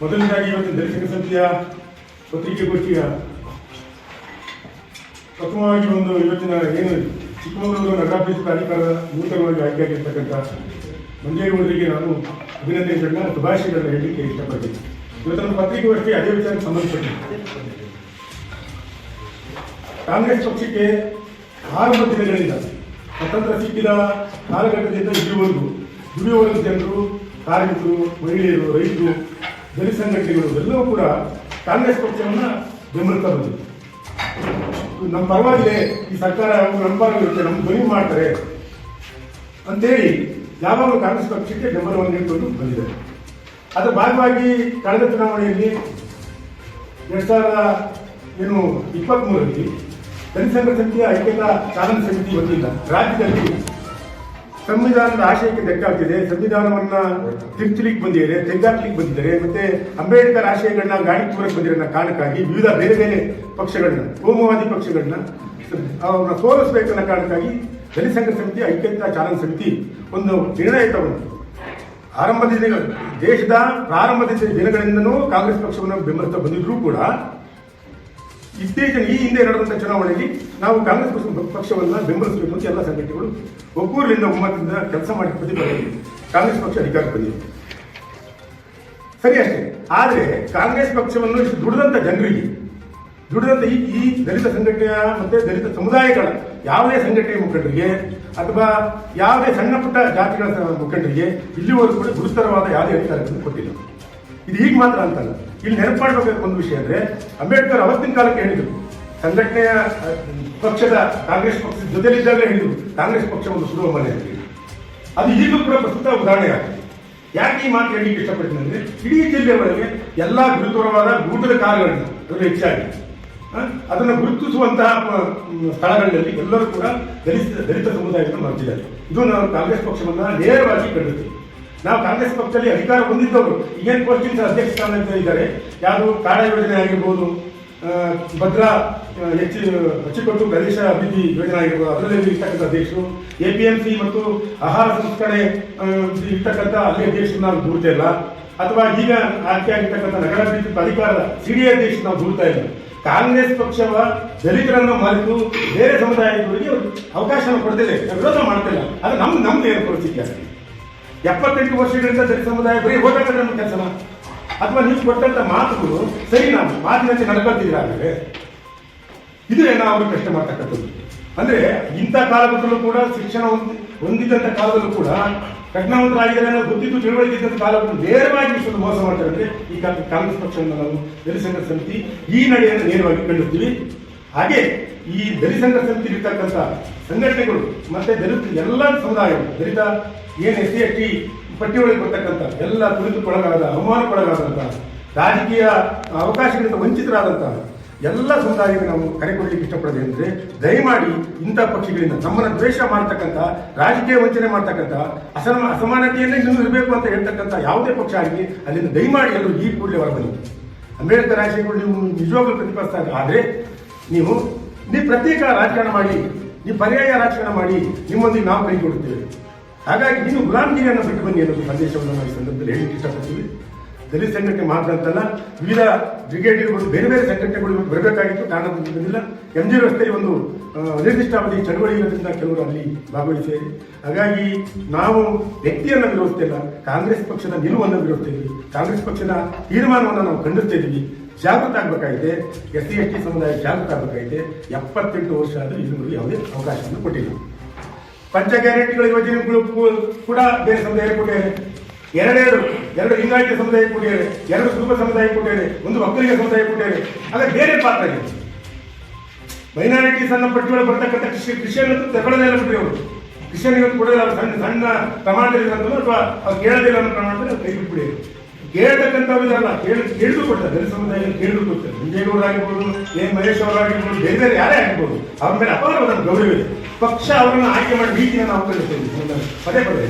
ಮೊದಲನೇದಾಗಿ ಇವತ್ತು ದಲಿತ ಸಮಿತಿಯ ಪತ್ರಿಕೆಗೋಷ್ಠಿಯ ಪ್ರಥಮವಾಗಿ ಒಂದು ಇವತ್ತಿನ ಏನು ಚಿಕ್ಕಮಗಳೂರು ನಗರಾಭಿವೃದ್ಧಿ ಪ್ರಾಧಿಕಾರದ ನೂತನವಾಗಿ ಆಯ್ಕೆಯಾಗಿರ್ತಕ್ಕಂಥ ಮಂಜೇಗೌಡರಿಗೆ ನಾನು ಅಭಿನಂದನೆಗಳನ್ನ ಶುಭಾಶಯಗಳನ್ನ ಹೇಳಲಿಕ್ಕೆ ಇಷ್ಟಪಡ್ತೀನಿ. ಇವತ್ತಿನ ಪತ್ರಿಕೆಗೋಷ್ಠಿ ಅದೇ ವಿಚಾರಕ್ಕೆ ಸಂಬಂಧಪಟ್ಟಿದೆ. ಕಾಂಗ್ರೆಸ್ ಪಕ್ಷಕ್ಕೆ ಆರಂಭ ದಿನಗಳಿಂದ ಸ್ವತಂತ್ರ ಸಿಕ್ಕಿದ ಕಾಲಘಟ್ಟದಿಂದ ಇಲ್ಲಿವರೆಗೂ ದುಡಿಯುವ ಜನರು, ಕಾರ್ಮಿಕರು, ಮಹಿಳೆಯರು, ರೈತರು ದಲಿತ ಸಂಘಟನೆಗಳು ಎಲ್ಲವೂ ಕೂಡ ಕಾಂಗ್ರೆಸ್ ಪಕ್ಷವನ್ನು ಬೆಂಬಲಿಸ್ತಾ ಬಂದಿದೆ. ನಮ್ಮ ಪರವಾಗಿದೆ ಈ ಸರ್ಕಾರ ನಮ್ಮ ಪರವಾಗಿರುತ್ತೆ ನಮ್ಮ ಧ್ವನಿ ಮಾಡ್ತಾರೆ ಅಂತೇಳಿ ಯಾವಾಗಲೂ ಕಾಂಗ್ರೆಸ್ ಪಕ್ಷಕ್ಕೆ ಬೆಂಬಲವನ್ನು ನೀಡಿಕೊಂಡು ಬಂದಿದೆ. ಅದರ ಭಾಗವಾಗಿ ಕಳೆದ ಚುನಾವಣೆಯಲ್ಲಿ ಎರಡು ಸಾವಿರದ, ಏನು ಇಪ್ಪತ್ತ್ಮೂರರಲ್ಲಿ ದಲಿತ ಸಂಘ ಸಮಿತಿಯ ಐಕ್ಯತಾ ಸಾಧನ ಸಮಿತಿ ಬಂದಿಲ್ಲ, ರಾಜ್ಯದಲ್ಲಿ ಸಂವಿಧಾನದ ಆಶಯಕ್ಕೆ ಧಕ್ಕಾಗ್ತಿದೆ ಸಂವಿಧಾನವನ್ನ ತಿರುಚಲಿಕ್ಕೆ ಬಂದಿದ್ದಾರೆ ತೆಗ್ಗಾಕ್ಲಿಕ್ಕೆ ಬಂದಿದ್ದಾರೆ. ಮತ್ತೆ ಅಂಬೇಡ್ಕರ್ ಆಶಯಗಳನ್ನ ಗಾಳಿ ತೂರಕ್ಕೆ ಬಂದಿರೋ ಕಾರಣಕ್ಕಾಗಿ ವಿವಿಧ ಬೇರೆ ಬೇರೆ ಪಕ್ಷಗಳನ್ನ, ಕೋಮುವಾದಿ ಪಕ್ಷಗಳನ್ನ ಅವ್ರನ್ನ ಸೋಲಿಸಬೇಕನ್ನೋ ಕಾರಣಕ್ಕಾಗಿ ದಲಿತ ಸಂಘ ಸಮಿತಿ, ಐಕ್ಯತಾ ಚಾಲನಾ ಸಮಿತಿ ಒಂದು ನಿರ್ಣಯ ತಗೊಂಡು ಆರಂಭದ ದಿನಗಳು ದೇಶದ ಪ್ರಾರಂಭದ ದಿನಗಳಿಂದನೂ ಕಾಂಗ್ರೆಸ್ ಪಕ್ಷವನ್ನು ಬೆಂಬಲಿಸ್ತಾ ಬಂದಿದ್ರು ಕೂಡ ಇತ್ತೀಚಿನ ಈ ಹಿಂದೆ ನಡೆದಂತ ಚುನಾವಣೆಯಲ್ಲಿ ನಾವು ಕಾಂಗ್ರೆಸ್ ಪಕ್ಷ- ಪಕ್ಷವನ್ನ ಬೆಂಬಲಿಸಬೇಕು ಅಂತ ಎಲ್ಲ ಸಂಘಟನೆಗಳು ಒಗ್ಗೂರಿನಿಂದ ಒಮ್ಮತದಿಂದ ಕೆಲಸ ಮಾಡಿ ಪ್ರತಿಭಟನೆ ಕಾಂಗ್ರೆಸ್ ಪಕ್ಷ ಅಧಿಕಾರಕ್ಕೆ ಬಂದಿದೆ. ಸರಿ ಅಷ್ಟೇ. ಆದ್ರೆ ಕಾಂಗ್ರೆಸ್ ಪಕ್ಷವನ್ನು ಇಷ್ಟು ದುಡಿದಂತ ಜನರಿಗೆ, ದುಡಿದಂತ ಈ ಈ ದಲಿತ ಸಂಘಟನೆಯ ಮತ್ತೆ ದಲಿತ ಸಮುದಾಯಗಳ ಯಾವುದೇ ಸಂಘಟನೆಯ ಮುಖಂಡರಿಗೆ ಅಥವಾ ಯಾವುದೇ ಸಣ್ಣ ಪುಟ್ಟ ಜಾತಿಗಳ ಮುಖಂಡರಿಗೆ ಇಲ್ಲಿವರೆಗೂ ಕೂಡ ಗುರುತರವಾದ ಯಾವುದೇ ಅಧಿಕಾರಗಳನ್ನು ಕೊಟ್ಟಿಲ್ಲ ಇದು ಈಗ ಮಾತ್ರ ಅಂತಲ್ಲ ಇಲ್ಲಿ ನೆನಪು ಮಾಡಬೇಕು ಒಂದು ವಿಷಯ ಅಂದ್ರೆ, ಅಂಬೇಡ್ಕರ್ ಅವತ್ತಿನ ಕಾಲಕ್ಕೆ ಹೇಳಿದರು, ಸಂಘಟನೆಯ ಪಕ್ಷದ ಕಾಂಗ್ರೆಸ್ ಪಕ್ಷದ ಜೊತೆಲಿದ್ದಾಗಲೇ ಹೇಳಿದರು, ಕಾಂಗ್ರೆಸ್ ಪಕ್ಷ ಒಂದು ಸುಲಭ ಮನೆ. ಅದು ಈಗಲೂ ಕೂಡ ಪ್ರಸ್ತುತ ಉದಾಹರಣೆ ಆಗಿದೆ. ಯಾಕೆ ಈ ಮಾತು ಹೇಳಲಿಕ್ಕೆ ಇಷ್ಟಪಡ್ತೀನಿ ಅಂದ್ರೆ, ಇಡೀ ಜಿಲ್ಲೆ ಒಳಗೆ ಎಲ್ಲಾ ಗುರುತರವಾದ ಗೂಟದ ಕಾಲಗಳನ್ನ ಅದು ಹೆಚ್ಚಾಗಿ. ಅದನ್ನು ಗುರುತಿಸುವಂತಹ ಸ್ಥಳಗಳಲ್ಲಿ ಎಲ್ಲರೂ ಕೂಡ ದಲಿತ ದಲಿತ ಸಮುದಾಯವನ್ನು ಮಾಡ್ತಿದ್ದಾರೆ ಇದು ನಾವು ಕಾಂಗ್ರೆಸ್ ಪಕ್ಷವನ್ನು ನೇರವಾಗಿ ಕಂಡಿದ್ದೀವಿ ನಾವು ಕಾಂಗ್ರೆಸ್ ಪಕ್ಷದಲ್ಲಿ ಅಧಿಕಾರ ಹೊಂದಿದ್ದವರು, ಈಗೇನು ಪೋಸ್ಟಿಂಗ್ ಅಧ್ಯಕ್ಷ ಸ್ಥಾನ ಇದ್ದಾರೆ, ಯಾರು ಕಾಡ ಯೋಜನೆ ಆಗಿರ್ಬೋದು ಭದ್ರಾ ಹೆಚ್ಚು ಅಚ್ಚುಕಟ್ಟು ಪ್ರದೇಶ ಅಭಿವೃದ್ಧಿ ಯೋಜನೆ ಆಗಿರ್ಬೋದು, ಅದರಲ್ಲಿ ಇರ್ತಕ್ಕಂಥ ಅಧ್ಯಕ್ಷರು ಎ ಪಿ ಎಂ ಸಿ ಮತ್ತು ಆಹಾರ ಸಂಸ್ಕರಣೆ ಇರ್ತಕ್ಕಂಥ ಅಲ್ಲಿ ಅಧ್ಯಕ್ಷರು ನಾವು ದೂರ್ತಾ ಇಲ್ಲ. ಅಥವಾ ಈಗ ಆಯ್ಕೆ ಆಗಿರ್ತಕ್ಕಂಥ ನಗರಾಭಿವೃದ್ಧಿ ಪ್ರಾಧಿಕಾರದ ಸಿ ಡಿ ಅಧ್ಯಕ್ಷರು ನಾವು ದೂರ್ತಾ ಇಲ್ಲ. ಕಾಂಗ್ರೆಸ್ ಪಕ್ಷವ ದಲಿತರನ್ನು ಮರೆತು ಬೇರೆ ಸಮುದಾಯದವರಿಗೆ ಅವಕಾಶ ಕೊಡ್ತಿದೆ. ವಿರೋಧ ಮಾಡ್ತಿಲ್ಲ ಅದು ನಮ್ಮ ನಮ್ದು ಏನು ಪರಿಸ್ಥಿತಿ ಎಪ್ಪತ್ತೆಂಟು ವರ್ಷಗಳಿಂದ ದಲಿತ ಸಮುದಾಯ ಬರೀ ಓಟ ನಮ್ಮ ಕೆಲಸನ ಅಥವಾ ನೀವು ಕೊಟ್ಟಂತ ಮಾತುಗಳು ಸರಿ ನಾವು ಮಾತಿನಂತೆ ನಡ್ಕೊಳ್ತಿದ್ದೀರಾ ಅಂದರೆ? ಇದು ನಾವು ಕಷ್ಟ ಪ್ರಶ್ನೆ ಮಾಡ್ತಕ್ಕಂಥದ್ದು. ಅಂದ್ರೆ ಇಂಥ ಕಾಲಘಟ್ಟದಲ್ಲೂ ಕೂಡ, ಶಿಕ್ಷಣ ಹೊಂದಿ- ಹೊಂದಿದ್ದಂಥ ಕಾಲದಲ್ಲೂ ಕೂಡ ಕಠಿಣವಂತರಾಗಿದ್ದಾರೆ ಅನ್ನೋದು ಗೊತ್ತಿದ್ದು ತಿಳುವಳಿಕೆ ಇದ್ದಂಥ ಕಾಲದಲ್ಲಿ ನೇರವಾಗಿ ಇಷ್ಟೊಂದು ಮೋಸ ಮಾಡ್ತಾರೆ ಅಂದ್ರೆ ಈ ಕಾಂಗ್ರೆಸ್ ಪಕ್ಷವನ್ನು ನಾವು ದಲಿತ ಸಮಿತಿ ಈ ನಡೆಯನ್ನು ನೇರವಾಗಿ ಕಂಡಿರ್ತೀವಿ ಹಾಗೆ ಈ ದಲಿತ ಸಂಘ ಸಮಿತಿ ಇರ್ತಕ್ಕಂಥ ಸಂಘಟನೆಗಳು ಮತ್ತೆ ದಲಿತ ಎಲ್ಲ ಸಮುದಾಯಗಳು, ದಲಿತ ಏನು ಎಸ್ ಸಿ, ಎಸ್ ಟಿ ಪಟ್ಟಿಯೊಳಗೆ ಬರ್ತಕ್ಕಂಥ ಎಲ್ಲ ಕುಳಿತುಕೊಳಗಾದ ಅವಮಾನಕ್ಕೊಳಗಾದಂಥ, ರಾಜಕೀಯ ಅವಕಾಶಗಳಿಂದ ವಂಚಿತರಾದಂತಹ ಎಲ್ಲ ಸಮುದಾಯಕ್ಕೆ ನಾವು ಕರೆ ಕೊಡಲಿಕ್ಕೆ ಇಷ್ಟಪಡೋದು ಅಂದ್ರೆ ದಯಮಾಡಿ ಇಂಥ ಪಕ್ಷಗಳಿಂದ ನಮ್ಮನ್ನು ದ್ವೇಷ ಮಾಡ್ತಕ್ಕಂಥ, ರಾಜಕೀಯ ವಂಚನೆ ಮಾಡ್ತಕ್ಕಂಥ, ಅಸಮ, ಅಸಮಾನತೆಯನ್ನೇ ಇರಬೇಕು ಅಂತ ಹೇಳ್ತಕ್ಕಂಥ ಯಾವುದೇ ಪಕ್ಷ ಆಗಲಿ, ಅಲ್ಲಿಂದ ದಯಮಾಡಿ ಎಲ್ಲರೂ ಈ ಕೂಡಲೇ ಹೊರಬನ್ನಿ. ಅಂಬೇಡ್ಕರ್ ರಾಜಕೀಯಗಳು ನೀವು ನಿಜವಾಗ್ಲೂ ಪ್ರತಿಪಾದಿಸ್ತಾ ಆದರೆ ನೀವು ನೀವು ಪ್ರತ್ಯೇಕ ರಾಜಕಾರಣ ಮಾಡಿ, ನೀವು ಪರ್ಯಾಯ ರಾಜಕಾರಣ ಮಾಡಿ, ನಿಮ್ಮೊಂದಿಗೆ ನಾವು ಕೈ ಕೊಡುತ್ತೇವೆ ಹಾಗಾಗಿ ನೀವು ಗುಲಾಮಗಿರಿಯನ್ನು ಬಿಟ್ಟು ಬನ್ನಿ ಅನ್ನೋದು ಸಂದೇಶವನ್ನು ನಾವು ಈ ಸಂದರ್ಭದಲ್ಲಿ ಹೇಳಲಿಕ್ಕೆ ಇಷ್ಟಪಡ್ತೀವಿ ದಲಿತ ಸಂಘಟನೆ ಮಾತ್ರ ಅಂತಲ್ಲ, ವಿವಿಧ ಬ್ರಿಗೇಡ್ ಇರ್ಬೋದು ಬೇರೆ ಬೇರೆ ಸಂಘಟನೆಗಳು ಬರಬೇಕಾಗಿತ್ತು ಕಾರಣ ಬಂದಿಲ್ಲ. ಎಂ ಜಿ ರಸ್ತೆಯಲ್ಲಿ ಒಂದು ನಿರ್ದಿಷ್ಟ ಅವಧಿ ಚಳವಳಿ ಇರೋದ್ರಿಂದ ಕೆಲವರು ಅಲ್ಲಿ ಭಾಗವಹಿಸಿದ್ದಾರೆ. ಹಾಗಾಗಿ ನಾವು ವ್ಯಕ್ತಿಯನ್ನು ವಿರೋಧಿಸ್ತಿಲ್ಲ ಕಾಂಗ್ರೆಸ್ ಪಕ್ಷದ ನಿಲುವನ್ನು ವಿರೋಧಿಸ್ತೀವಿ ಕಾಂಗ್ರೆಸ್ ಪಕ್ಷದ ತೀರ್ಮಾನವನ್ನು ನಾವು ಖಂಡಿಸ್ತಿದ್ದೀವಿ ಜಾಗೃತ ಆಗಬೇಕಾಗಿದೆ. ಎಸ್ ಸಿ, ಎಸ್ ಟಿ ಸಮುದಾಯ ಜಾಗೃತ ಆಗಬೇಕಾಗಿದೆ. ಎಪ್ಪತ್ತೆಂಟು ವರ್ಷ ಆದರೂ ಇದುವರೆಗೂ ಯಾವುದೇ ಅವಕಾಶವನ್ನು ಕೊಟ್ಟಿಲ್ಲ. ಪಂಚ ಗ್ಯಾರಂಟಿಗಳ ಯೋಜನೆಗಳು ಕೂಡ ಬೇರೆ ಸಮುದಾಯ ಕೊಟ್ಟಿದ್ದಾರೆ. ಎರಡೆರಡು, ಎರಡು ಲಿಂಗಾಯತ ಸಮುದಾಯ ಕೊಟ್ಟಿದ್ದಾರೆ, ಎರಡು ಕುಟುಂಬ ಸಮುದಾಯ ಕೊಟ್ಟಿದ್ದಾರೆ, ಒಂದು ಮಕ್ಕಳಿಗೆ ಸಮುದಾಯ ಕೊಟ್ಟಿದ್ದಾರೆ. ಆದ್ರೆ ಬೇರೆ ಪಾತ್ರ ಇದೆ. ಮೈನಾರಿಟೀಸ್ ಅನ್ನ ಪಟ್ಟಿಯೊಳಗೆ ಬರ್ತಕ್ಕಂಥ ಕೃಷಿ ಕೃಷಿಯನ್ನು ತಗೊಳ್ಳೋದೇ ಬಿಡ್ರಿ ಅವರು. ಕೃಷಿಯನ್ನು ಕೊಡೋದಿಲ್ಲ, ಸಣ್ಣ ಸಣ್ಣ ಪ್ರಮಾಣದಲ್ಲಿ ಅಥವಾ ಅವ್ರು ಕೇಳೋದಿಲ್ಲ ಅನ್ನೋ ಪ್ರಮಾಣದಲ್ಲಿ ಕೈ ಬಿಟ್ಬಿಡಿ ಕೇಳ್ತಕ್ಕಂಥವ್ರು ವಿಧಾನ ಕೇಳಿ ಕೇಳಿದ್ರು ಕೊಡ್ತಾರೆ ಬೇರೆ ಸಮುದಾಯ ಕೇಳಿದು ಕೊಡ್ತಾರೆ ವಿಜಯಗೌಡ ಆಗಿರ್ಬೋದು ಎ ಮಹೇಶ್ ಅವರಾಗಿರ್ಬೋದು, ಬೇರೆ ಬೇರೆ ಯಾರೇ ಆಗಿರ್ಬೋದು, ಅವ್ರ ಮೇಲೆ ಅಪಾರವಾದ ಗೌರವ ಇದೆ. ಪಕ್ಷ ಅವರನ್ನು ಆಯ್ಕೆ ಮಾಡಿ ನೀತಿಯನ್ನು ನಾವು ಕಲಿಸ್ತೇವೆ ಪದೇ ಪದೇ.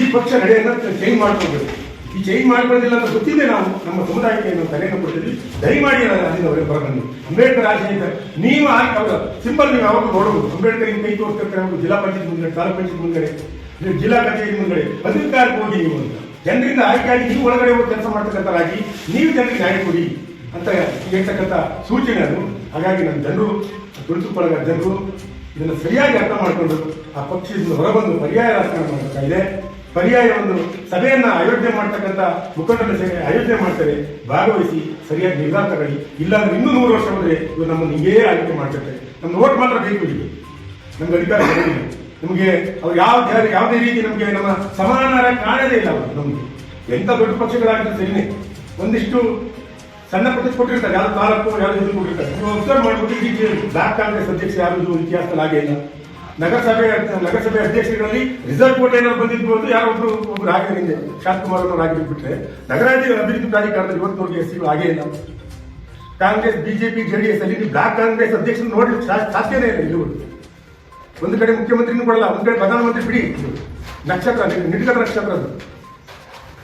ಈ ಪಕ್ಷ ನಡೆಯನ್ನು ಚೇಂಜ್ ಮಾಡ್ಕೋಬೇಕು ಈ ಚೇಂಜ್ ಮಾಡ್ಕೊಳ್ಳೋದಿಲ್ಲ ಅಂತ ಗೊತ್ತಿದೆ ನಾವು, ನಮ್ಮ ಸಮುದಾಯಕ್ಕೆ ನಾವು ತಲೆಯನ್ನು ಕೊಡ್ತೀವಿ ದಯಮಾಡಿ ಅಲ್ಲಿಂದ ಅವರಿಗೆ ಬರಬಂದು ಅಂಬೇಡ್ಕರ್ ಆಶಯ ನೀವು ಆಯ್ಕೆ ಅವರ ಸಿಂಪಲ್ ನೀವು ಯಾವಾಗ ನೋಡಬಹುದು. ಅಂಬೇಡ್ಕರ್ ಹಿಂಗೆ ಕೈ ತೋರಿಸ್ತಿರ್ತಾರೆ ಅವರು ಜಿಲ್ಲಾ ಪಂಚಾಯತ್ ಮುಂದೆ ತಾಲೂಕು ಪಂಚಾಯತ್ ಮುಂದೆ ಜಿಲ್ಲಾ ಕಚೇರಿ ಮುಂದೆ ಅಧಿಕಾರಕ್ಕೆ ಹೋಗಿ ನೀವು ಅಂತ. ಜನರಿಂದ ಆಯ್ಕೆಯಾಗಿ ನೀವು ಒಳಗಡೆ ಹೋಗಿ ಕೆಲಸ ಮಾಡ್ತಕ್ಕಂಥರಾಗಿ ನೀವು ಜನರಿಗೆ ನ್ಯಾಯ ಕೊಡಿ ಅಂತ ಹೇಳ್ತಕ್ಕಂಥ ಸೂಚನೆ ಅದು. ಹಾಗಾಗಿ ನಮ್ಮ ಜನರು ತುಳಿತುಕೊಳ್ಳಗ ಜನರು, ಇದನ್ನು ಸರಿಯಾಗಿ ಅರ್ಥ ಮಾಡಿಕೊಂಡು ಆ ಪಕ್ಷದಿಂದ ಹೊರಬಂದು ಪರ್ಯಾಯ ರಾಜಕಾರಣ ಮಾಡಬೇಕಾಗಿದೆ ಪರ್ಯಾಯ ಒಂದು ಸಭೆಯನ್ನು ಆಯೋಜನೆ ಮಾಡ್ತಕ್ಕಂಥ ಮುಖಂಡರ ಸೇವೆ ಆಯೋಜನೆ ಮಾಡ್ತಾರೆ. ಭಾಗವಹಿಸಿ ಸರಿಯಾಗಿ ನಿರ್ಧಾರ ತಗೊಳ್ಳಿ. ಇಲ್ಲಾಂದ್ರೆ ಇನ್ನೂ ನೂರು ವರ್ಷ ಬಂದರೆ ಇವರು ನಮ್ಮನ್ನು ಹಿಂಗೇ ಆಯ್ಕೆ ಮಾಡ್ತಾರೆ. ನಮ್ಮ ಓಟ್ ಮಾತ್ರ ಬೇಕು ಈಗ ನಮ್ಗೆ ಅಧಿಕಾರ ನಮಗೆ ಅವ್ರು ಯಾವ ಯಾವುದೇ ರೀತಿ ನಮಗೆ ನಮ್ಮ ಸಮಾನಾರ ಕಾಣದೇ ಇಲ್ಲ ಅವರು ನಮಗೆ. ಎಂತ ದೊಡ್ಡ ಪಕ್ಷಗಳಾಗಿದ್ರೆ ಸರಿನೇ. ಒಂದಿಷ್ಟು ಸಣ್ಣ ಪಕ್ಷ ಕೊಟ್ಟಿರ್ತಾರೆ ಯಾವ ತಾಲೂಕು ಯಾರು ಇದು ಕೊಟ್ಟಿರ್ತಾರೆ. ನೀವು ಅಬ್ಸರ್ವ್ ಮಾಡ್ಬಿಟ್ಟು ಬ್ಲಾಕ್ ಕಾಂಗ್ರೆಸ್ ಅಧ್ಯಕ್ಷ ಯಾರು ಇತಿಹಾಸದಲ್ಲಿ ಆಗೇ ಇಲ್ಲ. ನಗರಸಭೆ ನಗರಸಭೆ ಅಧ್ಯಕ್ಷಗಳಲ್ಲಿ ರಿಸರ್ವ್ ಕೋಟ್ ಏನಾದ್ರು ಬಂದಿರ್ಬೋದು ಯಾರೋ ಒಬ್ರು ಒಬ್ರು ಹಾಗೆ ಹಿಂದೆ ಶಾಂತಕುಮಾರ್ ಅವರು ಆಗಿದ್ದು ಬಿಟ್ರೆ. ನಗರಾಭಿವೃದ್ಧಿ ಅಭಿವೃದ್ಧಿ ಪ್ರಾಧಿಕಾರದಲ್ಲಿ ಇವತ್ತವರೆಗೆ ಎಸ್ ಆಗೇ ಇಲ್ಲ. ಕಾಂಗ್ರೆಸ್, ಬಿಜೆಪಿ ಜೆಡಿಎಸ್ ಅಲ್ಲಿ ಬ್ಲಾಕ್ ಕಾಂಗ್ರೆಸ್ ಅಧ್ಯಕ್ಷರು ನೋಡಿ ಸಾಧ್ಯನೇ ಇಲ್ಲ ಇಲ್ಲಿವರೆಗೂ. ಒಂದು ಕಡೆ ಮುಖ್ಯಮಂತ್ರಿನೂ ಕೊಡಲ್ಲ, ಒಂದು ಕಡೆ ಪ್ರಧಾನಮಂತ್ರಿ ಬಿಡಿ. ನಕ್ಷತ್ರ ನಿಟ್ಕದ ನಕ್ಷತ್ರ ಅದು.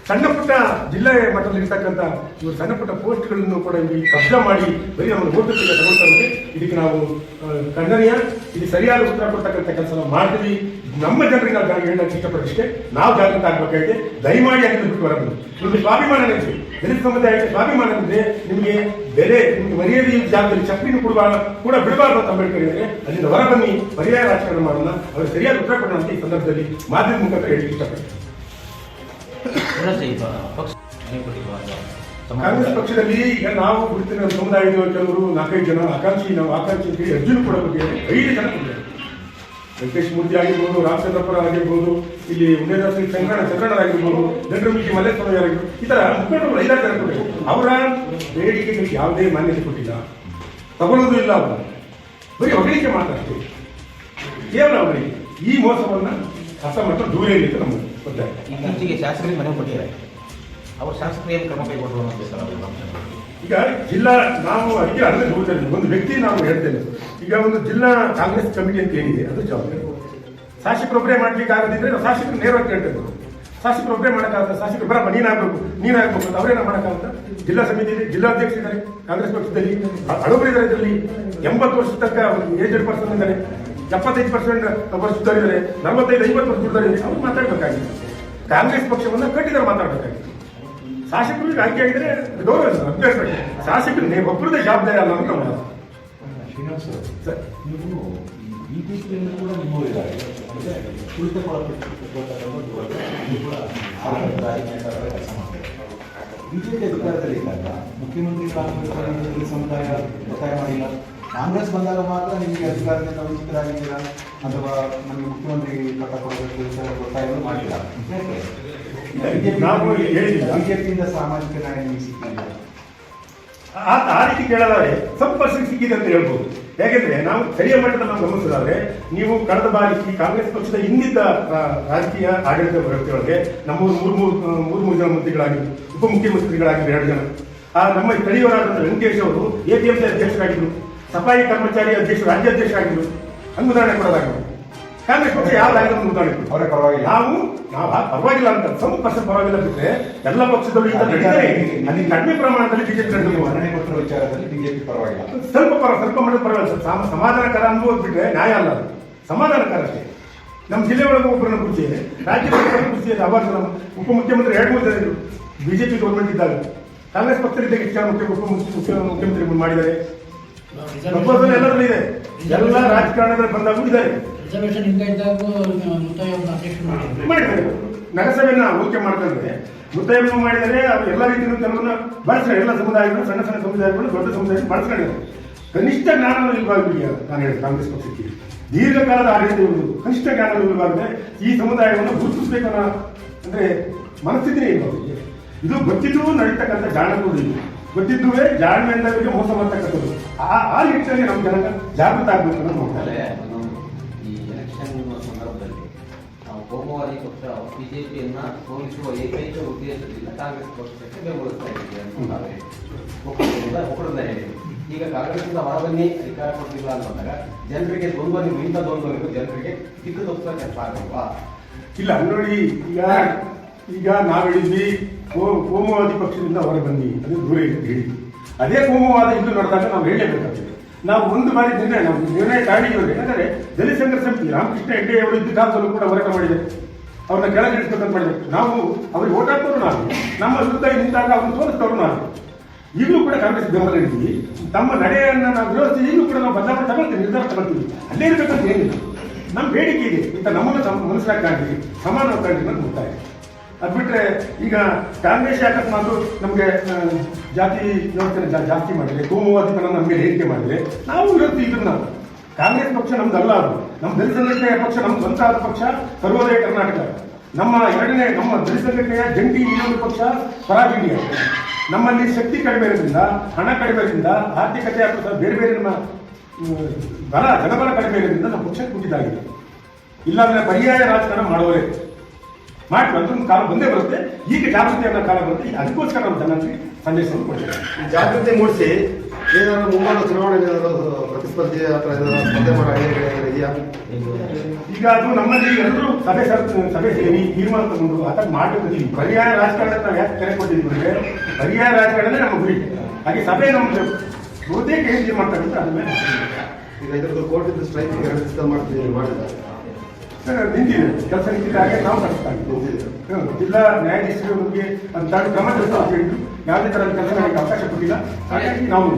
ಸಣ್ಣ ಪುಟ್ಟ ಜಿಲ್ಲೆ ಮಟ್ಟದಲ್ಲಿ ಇರ್ತಕ್ಕಂಥ ಇವರು ಸಣ್ಣ ಪುಟ್ಟ ಪೋಸ್ಟ್ಗಳನ್ನು ಕೂಡ ಇಲ್ಲಿ ಕಬ್ಜಾ ಮಾಡಿ ಬರೀ ನಮ್ಮ ಓಟಕ್ಕೆ ತಗೊಳ್ತಾರೆ ಇದಕ್ಕೆ ನಾವು ಖಂಡನೀಯ ಇದು ಸರಿಯಾದ ಉತ್ತರ ಕೊಡ್ತಕ್ಕಂಥ ಕೆಲಸ ನಾವು ಮಾಡ್ತೀವಿ. ನಮ್ಮ ಜನರಿಗೆ ನಾವು ಜಾಗ ಹೇಳಕ್ಕೆ ಇಷ್ಟಪಟ್ಟಿಷ್ಟೇ ನಾವು ಜಾಗೃತ ಆಗ್ಬೇಕಾಗಿದೆ ದಯಮಾಡಿ ಅದನ್ನು ಬಿಟ್ಟು ಬರಬಹುದು ನಿಮಗೆ ಸ್ವಾಭಿಮಾನ ನೆನೆಸಿ ದಲಿತ ಸಮುದಾಯಕ್ಕೆ ಸ್ವಾಭಿಮಾನ ಅಂದ್ರೆ ನಿಮಗೆ ಬೆಲೆ ನಿಮಗೆ ಮರ್ಯಾದೆ ಈ ಜಾಗದಲ್ಲಿ ಚಪ್ಪಿನ ಕೊಡುವ ಕೂಡ ಬಿಡಬಾರ್ದು ಅಂತ ಅಂಬೇಡ್ಕರ್ ಹೇಳಿದ್ರೆ ಅಲ್ಲಿಂದ ಹೊರ ಬನ್ನಿ ಪರ್ಯಾಯ ರಾಜಕಾರಣ ಮಾಡೋಣ ಅವರು ಸರಿಯಾದ ಉತ್ತರ ಕೊಡೋಣ ಅಂತ ಈ ಸಂದರ್ಭದಲ್ಲಿ ಮಾಧ್ಯಮ ಮುಖಾಂತರ ಹೇಳಿ ಇಷ್ಟಪಡ್ತೀನಿ. ಕಾಂಗ್ರೆಸ್ ಪಕ್ಷದಲ್ಲಿ ಈಗ ನಾವು ಗುರುತಿನ ಸಮುದಾಯದ ಕೆಲವರು ನಾಲ್ಕೈದು ಜನ ಆಕಾಂಕ್ಷಿ ನಾವು ಆಕಾಂಕ್ಷಿ ಅರ್ಜುನ್ ಕೂಡ ಬಗ್ಗೆ ಐದು ಜನ ಕೊಟ್ಟಿದ್ದಾರೆ. ವೆಂಕಟೇಶ್ ಮೂರ್ತಿ ಆಗಿರ್ಬೋದು ರಾಮಚಂದ್ರಪುರ ಆಗಿರ್ಬೋದು, ಇಲ್ಲಿ ಉಮೇದಾಸ್ ಚಂದ್ರಣ್ಣ ಚಂದ್ರಣ್ಣರಾಗಿರ್ಬೋದು ಚಂದ್ರಮುಖಿ ಮಲ್ಲೇಶ್ವರ ಆಗಿರ್ಬೋದು, ಈ ತರ ಮುಖಂಡರು ಐದಾರು ಜನ ಅವರ ಅವರ ಬೇಡಿಕೆಗಳಿಗೆ ಯಾವುದೇ ಮಾನ್ಯತೆ ಕೊಟ್ಟಿಲ್ಲ. ತಗೊಳ್ಳೋದು ಇಲ್ಲ ಅವರು. ಬರೀ ಹೊಗಳಿಕೆ ಮಾತಾಡ್ತೀವಿ ಕೇವಲ ಅವರಿಗೆ ಈ ಮೋಸವನ್ನ ಅಸಮರ್ಥ ದೂರ ಇರಲಿಕ್ಕೆ ನಮಗೆ ಗೊತ್ತಾಯ್ತು. ಇತ್ತೀಚೆಗೆ ಶಾಸಕರಿಗೆ ಮನೆ ಕೊಟ್ಟಿದ್ದಾರೆ. ಅವರು ಶಾಸಕರು ಏನು ಕ್ರಮ ಕೈಗೊಂಡ್ರು ಅನ್ನೋದು. ಈಗ ಜಿಲ್ಲಾ ನಾವು ಅದಕ್ಕೆ ಅದನ್ನೇ ನೋಡ್ತೇವೆ ಒಂದು ವ್ಯಕ್ತಿ ನಾವು ಹೇಳ್ತೇನೆ. ಈಗ ಒಂದು ಜಿಲ್ಲಾ ಕಾಂಗ್ರೆಸ್ ಕಮಿಟಿ ಅಂತ ಏನಿದೆ, ಅದು ಜವಾಬ್ದಾರಿ. ಶಾಸಕರೊಬ್ಬರೇ ಮಾಡ್ಲಿಕ್ಕೆ ಆಗದಿದ್ರೆ ನಾವು ಶಾಸಕರು ನೇರವಾಗಿ ಕೇಳ್ತೇವೆ. ಶಾಸಕರೊಬ್ಬರೇ ಮಾಡೋಕ್ಕಾಗಲ್ಲ, ಶಾಸಕರು ಬರಪ್ಪ ನೀನಾಗಬೇಕು ನೀನಾಗಬೇಕು ಅಂತ ಅವರೇನ ಮಾಡೋಕ್ಕಾಗಲ್ಲ. ಜಿಲ್ಲಾ ಸಮಿತಿ ಇದೆ ಜಿಲ್ಲಾಧ್ಯಕ್ಷ ಇದ್ದಾರೆ, ಕಾಂಗ್ರೆಸ್ ಪಕ್ಷದಲ್ಲಿ ಹಳಬರು ಇದ್ದಾರೆ ಇದರಲ್ಲಿ ಎಂಬತ್ತು ವರ್ಷ ತನಕ ಏಜೆಡ್ ಪರ್ಸನ್ ಇದ್ದಾರೆ. ಎಪ್ಪತ್ತೈದು ಪರ್ಸೆಂಟ್ ವರ್ಷದವರಿದ್ದಾರೆ ನಲವತ್ತೈದು, ಐವತ್ತು ವರ್ಷದವರಿದ್ದಾರೆ ಅವ್ರು ಮಾತಾಡಬೇಕಾಗಿದೆ. ಕಾಂಗ್ರೆಸ್ ಪಕ್ಷವನ್ನು ಮಾತಾಡಬೇಕಾಗಿದೆ ಶಾಸಕರಿಗೆ ಆಯ್ಕೆ ಆಗಿದ್ರೆ ಗೌರವ ಅಭ್ಯರ್ಥಿ ಶಾಸಕರು ನೀವು ಒಬ್ಬರದೇ ಜವಾಬ್ದಾರಿ ಅಲ್ಲ ಅಂತ ಸರ್, ಸರ್. ನೀವು ಬಿಜೆಪಿಯಲ್ಲಿ ಕೂಡ ನಿಮ್ಮವರಿದ್ದಾರೆ. ಬಿಜೆಪಿ ಅಧಿಕಾರದಲ್ಲಿ ಇದ್ದಾಗ ಮುಖ್ಯಮಂತ್ರಿಗಳಾಗಬೇಕು ಸಮುದಾಯ ಒತ್ತಾಯ ಮಾಡಿಲ್ಲ. ಕಾಂಗ್ರೆಸ್ ಬಂದಾಗ ಮಾತ್ರ ನಿಮಗೆ ಅಧಿಕಾರದಿಂದ ವಂಚಿತರಾಗಿದ್ದೀರಾ ಅಥವಾ ನಮಗೆ ಮುಖ್ಯಮಂತ್ರಿ ಪಟ್ಟ ಕೊಡಬೇಕು ಒತ್ತಾಯಗಳು ಮಾಡಿಲ್ಲ. ನಾವು ಹೇಳಿಲ್ಲ. ಬಿಜೆಪಿಯಿಂದ ಸಾಮಾಜಿಕ ನ್ಯಾಯ ನಿಮಗೆ ಸಿಕ್ಕಿಲ್ಲ ಆ ಆ ರೀತಿ ಕೇಳಲಾರೆ ಸ್ವಲ್ಪ ಪರ್ಸೆಂಟ್ ಸಿಕ್ಕಿದೆ ಅಂತ ಹೇಳ್ಬೋದು. ಯಾಕೆಂದ್ರೆ ನಾವು ಸ್ಥಳೀಯ ಮಟ್ಟದ ನಾವು ಗಮನಿಸಿದ್ರೆ ನೀವು ಕಳೆದ ಬಾರಿ ಈ ಕಾಂಗ್ರೆಸ್ ಪಕ್ಷದ ಹಿಂದಿದ್ದ ಆ, ರಾಜಕೀಯ ಆಡಳಿತ ವ್ಯವಸ್ಥೆಯೊಳಗೆ ನಮ್ಮೂರು ಮೂರು ಮೂರು ಮೂರು ಮೂರು ಜನ ಮಂತ್ರಿಗಳಾಗಿ ಉಪಮುಖ್ಯಮಂತ್ರಿಗಳಾಗಿ ಎರಡು ಜನ. ಆ ನಮ್ಮ ಸ್ಥಳೀಯರಾದಂಥ ವೆಂಕಟೇಶ್ ಅವರು ಎಪಿಎಂಸಿ ಅಧ್ಯಕ್ಷರಾಗಿದ್ದರು. ಸಫಾಯಿ ಕರ್ಮಚಾರಿ ಅಧ್ಯಕ್ಷರು ರಾಜ್ಯಾಧ್ಯಕ್ಷರಾಗಿದ್ರು ಅನುದಾನ ಉದಾಹರಣೆ ಪಕ್ಷ ಯಾವ್ದಾಗಿರೋ ಒಂದು ಉದಾಹರಣೆ ಕೊಡಿ. ಅವರೇ ಪರವಾಗಿಲ್ಲ. ನಾವು ನಾವು ಪರವಾಗಿಲ್ಲ ಅಂತ ಸ್ವಲ್ಪ ಪರ್ಸೆಂಟ್ ಪರವಾಗಿಲ್ಲ ಬಿಟ್ಟರೆ ಎಲ್ಲ ಪಕ್ಷದಲ್ಲೂ ಈಗ ನಡೀತಾರೆ ಅಲ್ಲಿ ಕಡಿಮೆ ಪ್ರಮಾಣದಲ್ಲಿ ಬಿಜೆಪಿ ನಡೆದು ಮನೆ ಕೊಟ್ಟಿರೋ ವಿಚಾರದಲ್ಲಿ ಬಿಜೆಪಿ ಪರವಾಗಿಲ್ಲ. ಸ್ವಲ್ಪ ಪರ ಸ್ವಲ್ಪ ಮಟ್ಟದ ಪರವಾಗಿಲ್ಲ. ಸರ್ ಸಮ- ಸಮಾಧಾನಕರ ಅನುಭವ ಬಿಟ್ಟರೆ ನ್ಯಾಯ ಅಲ್ಲ ಅದು. ಸಮಾಧಾನಕರ ಅಷ್ಟೇ. ನಮ್ಮ ಜಿಲ್ಲೆ ಒಳಗೆ ಒಬ್ಬರನ್ನ ಕುರ್ಚಿ ಇದೆ ರಾಜ್ಯದ ಒಬ್ಬರನ್ನ ಕುರ್ಚಿ ಇದೆ ಅವಾಗ ನಮ್ಮ ಉಪಮುಖ್ಯಮಂತ್ರಿ ಎರಡು ಮೂರು ಜನ ಇದ್ರು ಬಿಜೆಪಿ ಗೌರ್ಮೆಂಟ್ ಇದ್ದಾಗ ಕಾಂಗ್ರೆಸ್ ಜನ ಮುಖ್ಯ ಉಪಮುಖ್ಯ ಮುಖ್ಯ ಮುಖ್ಯಮಂತ್ರಿ ಮಾಡಿದ್ದಾರೆ? ಎಲ್ಲರಲ್ಲಿ ಎಲ್ಲರೂ ಇದೆ ಎಲ್ಲ ರಾಜಕಾರಣದಲ್ಲಿ ಬಂದಾಗೂ ಇದ್ದಾರೆ. ರಿಸರ್ವೇಷನ್ ಹಿಂಗ ಇದ್ದಾಗ ಮುತ್ತಾಯ ಒಂದು ಅಧ್ಯಕ್ಷರು ಮಾಡಿದ್ರು. ಮುತ್ತೈವನ್ನು ಮಾಡಿದರೆ ಅವರು ಎಲ್ಲ ರೀತಿಯಲ್ಲೂ ಕೆಲವನ್ನ ಬಳಸ್ತಾರೆ. ಎಲ್ಲ ಸಮುದಾಯಗಳು ಸಣ್ಣ ಸಣ್ಣ ಸಮುದಾಯಗಳು ದೊಡ್ಡ ಸಮುದಾಯ ಬಳಸ್ಕೊಂಡಿದ್ದಾರೆ ಕನಿಷ್ಠ ಜ್ಞಾನ ಇಲ್ವಾಗಿದೆಯಾ ನಾನು ಹೇಳಿ ಕಾಂಗ್ರೆಸ್ ಪಕ್ಷಕ್ಕೆ. ದೀರ್ಘಕಾಲದ ಆಡಳಿತ ಇರುವುದು ಕನಿಷ್ಠ ಜ್ಞಾನ ವಿಭಾಗದ ಈ ಸಮುದಾಯವನ್ನು ಗುರುತಿಸಬೇಕನ್ನ ಅಂದ್ರೆ ಮನಸ್ಥಿತಿನೇ ಇಲ್ಲ ಅವರಿಗೆ. ಇದು ಗೊತ್ತಿದ್ದು ನಡೀತಕ್ಕಂಥ ಜಾಣಗಳು ಇಲ್ಲ ಗೊತ್ತಿದ್ದುವೇ ಜಾಣ್ಮೆ ಅಂದವರಿಗೆ ಮೋಸ ಮಾಡ್ತಕ್ಕಂಥದ್ದು. ಆ ಆ ನಿಟ್ಟಿನಲ್ಲಿ ನಮ್ಮ ಜನ ಜಾಗೃತ ಆಗ್ಬೇಕು ಅನ್ನೋದು ನೋಡ್ತಾರೆ ಕೋಮುವಾದಿ ಪಕ್ಷ ಬಿಜೆಪಿಯನ್ನ ಸೋಲಿಸುವ ಏಕೈಕ ಉದ್ದೇಶದಿಂದ ಕಾಂಗ್ರೆಸ್ ಪಕ್ಷಕ್ಕೆ ಬೆಂಬಲಿಸ್ತಾ ಇದೆ ಅಂತ ಈಗ ಕಾಂಗ್ರೆಸ್ಸಿಂದ ಹೊರಬನ್ನಿ, ಅಧಿಕಾರ ಕೊಡ್ತಿಲ್ಲ ಅಂತಂದಾಗ ಜನರಿಗೆ ದ್ವಂದ್ವ ನೀವು ಇಂಥ ದ್ವಂದ್ವ ಜನರಿಗೆ ಸಿಕ್ಕ ತಪ್ಪಿಸೋ ಕೆಲಸ ಆಗಲ್ವಾ? ಇಲ್ಲ ನೋಡಿ ಈಗ ಈಗ ನಾವು ಹೇಳಿದ್ವಿ ಕೋಮುವಾದಿ ಪಕ್ಷದಿಂದ ಹೊರಬನ್ನಿ ಅದು ದೂರ ಹೇಳಿ ಅದೇ ಕೋಮುವಾದ ಇದು ನಡೆದಾಗ ನಾವು ಹೇಳಲೇಬೇಕಾಗ್ತದೆ. ನಾವು ಒಂದು ಬಾರಿ ನಿರ್ಣಯ, ನಾವು ನಿರ್ಣಯ ತಾಳಿದ್ರು ಯಾಕಂದರೆ ದಲಿತ ಸಂಘರ್ಷ ಸಮಿತಿ, ರಾಮಕೃಷ್ಣ ಹೆಗ್ಡೆ ಅವರು ಇದ್ದ ಕಾಲದಲ್ಲೂ ಕೂಡ ಹೋರಾಟ ಮಾಡಿದೆ. ಅವ್ರನ್ನ ಕೆಳಗಿಳಿಸ್ಬೇಕಂತ ಮಾಡಿದೆ. ನಾವು ಅವ್ರಿಗೆ ಓಟ್ ಹಾಕೋರು ನಾವು. ನಮ್ಮ ಸುತ್ತ ನಿಂತಾಗ ಅವ್ರನ್ನ ತೋರಿಸ್ತವ್ರು ನಾವು. ಈಗಲೂ ಕೂಡ ಕಾಂಗ್ರೆಸ್ ಬೆಂಬಲ ಇದ್ದೀವಿ ತಮ್ಮ ನಡೆಯನ್ನು ನಾವು ವಿರೋಧಿಸಿ ಈಗಲೂ ಕೂಡ ನಾವು ಬದಲಾವಣೆ ತಗೊಳ್ತೀವಿ, ನಿರ್ಧಾರ ತಗೊಳ್ತೀವಿ. ಅಲ್ಲೇ ಇರಬೇಕಂತ ಏನಿಲ್ಲ. ನಮ್ಮ ಬೇಡಿಕೆ ಇದೆ. ಇಂಥ ನಮ್ಮನ್ನು ತಮ್ಮ ಮನಸ್ಸಾಗಿ ಸಮಾನವಾಗಿ ಅಂತ ಮುಕ್ತಾಯ ಅದು ಬಿಟ್ಟರೆ ಈಗ ಕಾಂಗ್ರೆಸ್ ಮಾತು ನಮಗೆ ಜಾತಿ ವ್ಯವಸ್ಥೆ ಜಾಸ್ತಿ ಮಾಡಿದೆ ಕೋಮುವಾದಿತನ ನಮಗೆ ಹೇಳಿಕೆ ಮಾಡಿದೆ ನಾವು ಇವತ್ತು ಇದ್ರು ನಾವು ಕಾಂಗ್ರೆಸ್ ಪಕ್ಷ ನಮ್ದಲ್ಲ ಅದು. ನಮ್ಮ ದಲಿತ ಪಕ್ಷ ನಮ್ಮ ಸ್ವಂತ ಪಕ್ಷ, ಸರ್ವೋದಯ ಕರ್ನಾಟಕ. ನಮ್ಮ ಎರಡನೇ, ನಮ್ಮ ದಲಿತ ಜಂಟಿ ಇನ್ನೊಂದು ಪಕ್ಷ ಸ್ವರಾಜ್ ಇಂಡಿಯಾ. ನಮ್ಮಲ್ಲಿ ಶಕ್ತಿ ಕಡಿಮೆ ಇರೋದ್ರಿಂದ, ಹಣ ಕಡಿಮೆ ಇರೋದ್ರಿಂದ, ಆರ್ಥಿಕತೆ ಅಥವಾ ಬೇರೆ ಬೇರೆ ನಮ್ಮ ಬಲ ಜನಬಲ ಕಡಿಮೆ ಇರೋದ್ರಿಂದ ನಮ್ಮ ಪಕ್ಷ ಕುಟ್ಟಿದ್ದಾಗಿದೆ ಇಲ್ಲಾಂದ್ರೆ ಪರ್ಯಾಯ ರಾಜಕಾರಣ ಮಾಡುವವರೇ ಮಾಡಿ ಒಂದು ಕಾಲ ಬಂದೇ ಬರುತ್ತೆ. ಈಗ ಜಾಗೃತಿ ಅನ್ನೋ ಕಾಲ ಬರುತ್ತೆ. ಈಗ ಅದಕ್ಕೋಸ್ಕರ ನಾವು ಜನರಿಗೆ ಸಂದೇಶವನ್ನು ಕೊಡ್ತೀವಿ. ಜಾಗೃತಿ ಮೂಡಿಸಿ ಏನಾದ್ರು ಮುಂಬರುವ ಚುನಾವಣೆ ಏನಾದ್ರು ಪ್ರತಿಸ್ಪರ್ಧಿ ಅಥವಾ ಏನಾದ್ರು ಸ್ಪರ್ಧೆ ಮಾಡೋ ಇದೆಯಾ? ಈಗ ಅದು ನಮ್ಮಲ್ಲಿ ಎಲ್ಲರೂ ಸಭೆ ಸರ್- ಸಭೆ ಸೇರಿ ತೀರ್ಮಾನ ತಗೊಂಡು ಅಥವಾ ಮಾಡಬೇಕಿದ್ದೀವಿ ಪರ್ಯಾಯ ರಾಜಕಾರಣ ನಾವು ಯಾಕೆ ಕರೆ ಕೊಟ್ಟಿದ್ದೀವಿ ಅಂದ್ರೆ ಪರ್ಯಾಯ ರಾಜಕಾರಣನೇ ನಮ್ಮ ಗುರಿ. ಹಾಗೆ ಸಭೆ ನಮ್ದು ಬಹುತೇಕ ಏನು ತಗೊಂಡ್ರೆ ಅದ್ರ ಮೇಲೆ. ಈಗ ಇದ್ರದ್ದು ಕೋರ್ಟಿಂದ ಸ್ಟ್ರೈಕ್ ಮಾಡ್ತೀವಿ ಮಾಡಿದ್ದಾರೆ ನಿಂತಿದೆ ಕೆಲಸ ನಿಂತಿದ್ದಾಗ ನಾವು ಕಳಿಸ್ತಾ. ಜಿಲ್ಲಾ ನ್ಯಾಯಾಧೀಶರು ನಮಗೆ ಅದು ತಾನು ಕ್ರಮ ಜರುಗಿಸು ಅಂತ ಹೇಳಿದ್ರು ಯಾವುದೇ ಥರದ ಕೆಲಸ ಅವಕಾಶ ಕೊಟ್ಟಿಲ್ಲ ಹಾಗಾಗಿ ನಾವು.